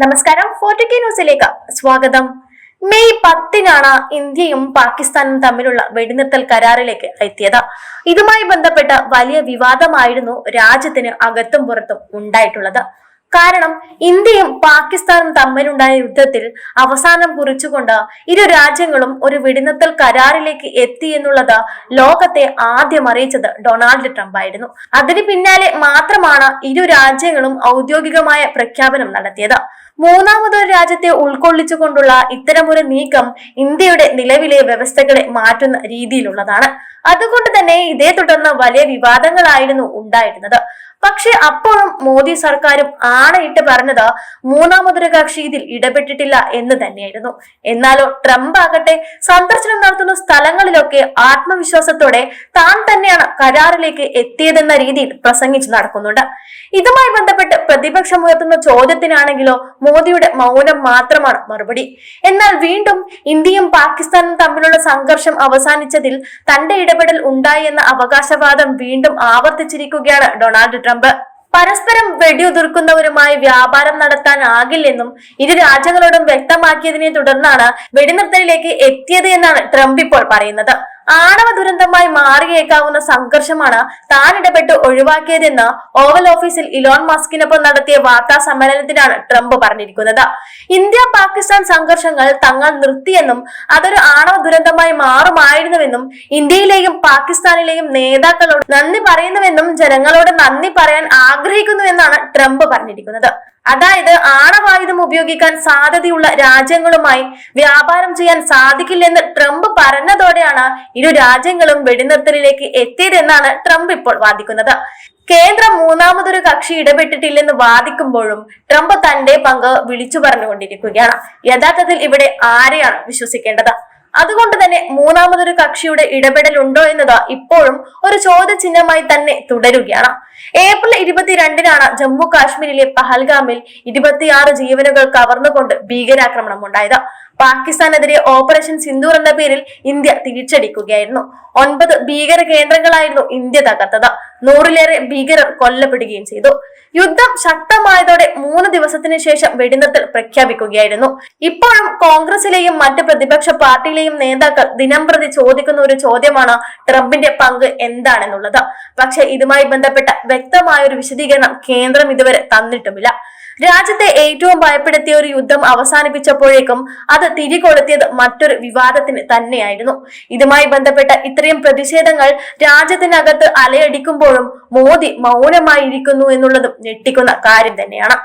നമസ്കാരം. ഫോർട്ടി ന്യൂസിലേക്ക് സ്വാഗതം. മെയ് പത്തിനാണ് ഇന്ത്യയും പാകിസ്ഥാനും തമ്മിലുള്ള വെടിനിർത്തൽ കരാറിലേക്ക് എത്തിയത്. ഇതുമായി ബന്ധപ്പെട്ട വലിയ വിവാദമായിരുന്നു രാജ്യത്തിന് അകത്തും പുറത്തും ഉണ്ടായിട്ടുള്ളത്. കാരണം ഇന്ത്യയും പാകിസ്ഥാനും തമ്മിലുണ്ടായ യുദ്ധത്തിൽ അവസാനം കുറിച്ചുകൊണ്ട് ഇരു രാജ്യങ്ങളും ഒരു വെടിനിർത്തൽ കരാറിലേക്ക് എത്തി എന്നുള്ളത് ലോകത്തെ ആദ്യം അറിയിച്ചത് ഡൊണാൾഡ് ട്രംപ് ആയിരുന്നു. അതിന് പിന്നാലെ മാത്രമാണ് ഇരു രാജ്യങ്ങളും ഔദ്യോഗികമായ പ്രഖ്യാപനം നടത്തിയത്. മൂന്നാമതൊരു രാജ്യത്തെ ഉൾക്കൊള്ളിച്ചുകൊണ്ടുള്ള ഇത്തരമൊരു നീക്കം ഇന്ത്യയുടെ നിലവിലെ വ്യവസ്ഥകളെ മാറ്റുന്ന രീതിയിലുള്ളതാണ്. അതുകൊണ്ട് തന്നെ ഇതേ തുടർന്ന് വലിയ വിവാദങ്ങളായിരുന്നു ഉണ്ടായിരുന്നത്. പക്ഷെ അപ്പോഴും മോദി സർക്കാരും ആണയിട്ട് പറഞ്ഞത് മൂന്നാമതൊരു കക്ഷി ഇതിൽ ഇടപെട്ടിട്ടില്ല എന്ന് തന്നെയായിരുന്നു. എന്നാലോ ട്രംപ് ആകട്ടെ സന്ദർശനം നടത്തുന്ന സ്ഥലങ്ങളിലൊക്കെ ആത്മവിശ്വാസത്തോടെ താൻ തന്നെയാണ് കരാറിലേക്ക് എത്തിയതെന്ന രീതിയിൽ പ്രസംഗിച്ച് നടക്കുന്നുണ്ട്. ഇതുമായി ബന്ധപ്പെട്ട് പ്രതിപക്ഷം ഉയർത്തുന്ന ചോദ്യത്തിനാണെങ്കിലോ മോദിയുടെ മൗനം മാത്രമാണ് മറുപടി. എന്നാൽ വീണ്ടും ഇന്ത്യയും പാകിസ്ഥാനും തമ്മിലുള്ള സംഘർഷം അവസാനിച്ചതിൽ തന്റെ ഇടപെടൽ ഉണ്ടായി എന്ന അവകാശവാദം വീണ്ടും ആവർത്തിച്ചിരിക്കുകയാണ് ഡൊണാൾഡ് ട്രംപ്. പരസ്പരം വെടിയുതിർക്കുന്നവരുമായി വ്യാപാരം നടത്താൻ നടത്താനാകില്ലെന്നും ഇരു രാജ്യങ്ങളോടും വ്യക്തമാക്കിയതിനെ തുടർന്നാണ് വെടിനിർത്തലിലേക്ക് എത്തിയത് എന്നാണ് ട്രംപ് ഇപ്പോൾ പറയുന്നത്. ആണവ ദുരന്തമായി മാറിയേക്കാവുന്ന സംഘർഷമാണ് താൻ ഇടപെട്ട് ഒഴിവാക്കിയതെന്ന് ഓവൽ ഓഫീസിൽ ഇലോൺ മസ്കിനൊപ്പം നടത്തിയ വാർത്താ സമ്മേളനത്തിലാണ് ട്രംപ് പറഞ്ഞിരിക്കുന്നത്. ഇന്ത്യ പാകിസ്ഥാൻ സംഘർഷങ്ങൾ തങ്ങൾ നിർത്തിയെന്നും അതൊരു ആണവ ദുരന്തമായി മാറുമായിരുന്നുവെന്നും ഇന്ത്യയിലെയും പാകിസ്ഥാനിലെയും നേതാക്കളോട് നന്ദി പറയുന്നുവെന്നും ജനങ്ങളോട് നന്ദി പറയാൻ ആഗ്രഹിക്കുന്നുവെന്നാണ് ട്രംപ് പറഞ്ഞിരിക്കുന്നത്. അതായത് ആണവായുധം ഉപയോഗിക്കാൻ സാധ്യതയുള്ള രാജ്യങ്ങളുമായി വ്യാപാരം ചെയ്യാൻ സാധിക്കില്ലെന്ന് ട്രംപ് പറഞ്ഞതോടെയാണ് ഇരു രാജ്യങ്ങളും വെടിനിർത്തലിലേക്ക് എത്തിയതെന്നാണ് ട്രംപ് ഇപ്പോൾ വാദിക്കുന്നത്. കേന്ദ്രം മൂന്നാമതൊരു കക്ഷി ഇടപെട്ടിട്ടില്ലെന്ന് വാദിക്കുമ്പോഴും ട്രംപ് തന്റെ പങ്ക് വിളിച്ചു പറഞ്ഞുകൊണ്ടിരിക്കുകയാണ്. യഥാർത്ഥത്തിൽ ഇവിടെ ആരെയാണ് വിശ്വസിക്കേണ്ടത്? അതുകൊണ്ട് തന്നെ മൂന്നാമതൊരു കക്ഷിയുടെ ഇടപെടൽ ഉണ്ടോ എന്നത് ഇപ്പോഴും ഒരു ചോദ്യചിഹ്നമായി തന്നെ തുടരുകയാണ്. ഏപ്രിൽ ഇരുപത്തിരണ്ടിനാണ് ജമ്മു കാശ്മീരിലെ പഹൽഗാമിൽ ഇരുപത്തിയാറ് ജീവനുകൾ കവർന്നുകൊണ്ട് ഭീകരാക്രമണം ഉണ്ടായത്. പാകിസ്ഥാനെതിരെ ഓപ്പറേഷൻ സിന്ദൂർ എന്ന പേരിൽ ഇന്ത്യ തിരിച്ചടിക്കുകയായിരുന്നു. ഒൻപത് ഭീകര കേന്ദ്രങ്ങളായിരുന്നു ഇന്ത്യ തകർത്തത്. നൂറിലേറെ ഭീകരർ കൊല്ലപ്പെടുകയും ചെയ്തു. യുദ്ധം ശക്തമായതോടെ മൂന്ന് ദിവസത്തിന് ശേഷം വെടിനിർത്തൽ പ്രഖ്യാപിക്കുകയായിരുന്നു. ഇപ്പോഴും കോൺഗ്രസിലെയും മറ്റ് പ്രതിപക്ഷ പാർട്ടിയിലെയും നേതാക്കൾ ദിനം പ്രതി ചോദിക്കുന്ന ഒരു ചോദ്യമാണ് ട്രംപിന്റെ പങ്ക് എന്താണെന്നുള്ളത്. പക്ഷേ ഇതുമായി ബന്ധപ്പെട്ട വ്യക്തമായ ഒരു വിശദീകരണം കേന്ദ്രം ഇതുവരെ തന്നിട്ടുമില്ല. രാജ്യത്തെ ഏറ്റവും ഭയപ്പെടുത്തിയ ഒരു യുദ്ധം അവസാനിപ്പിച്ചപ്പോഴേക്കും അത് തിരികൊളുത്തിയത് മറ്റൊരു വിവാദത്തിന് തന്നെയായിരുന്നു. ഇതുമായി ബന്ധപ്പെട്ട ഇത്രയും പ്രതിഷേധങ്ങൾ രാജ്യത്തിനകത്ത് അലയടിക്കുമ്പോഴും മോദി മൗനമായിരിക്കുന്നു എന്നുള്ളതും ഞെട്ടിക്കുന്ന കാര്യം തന്നെയാണ്.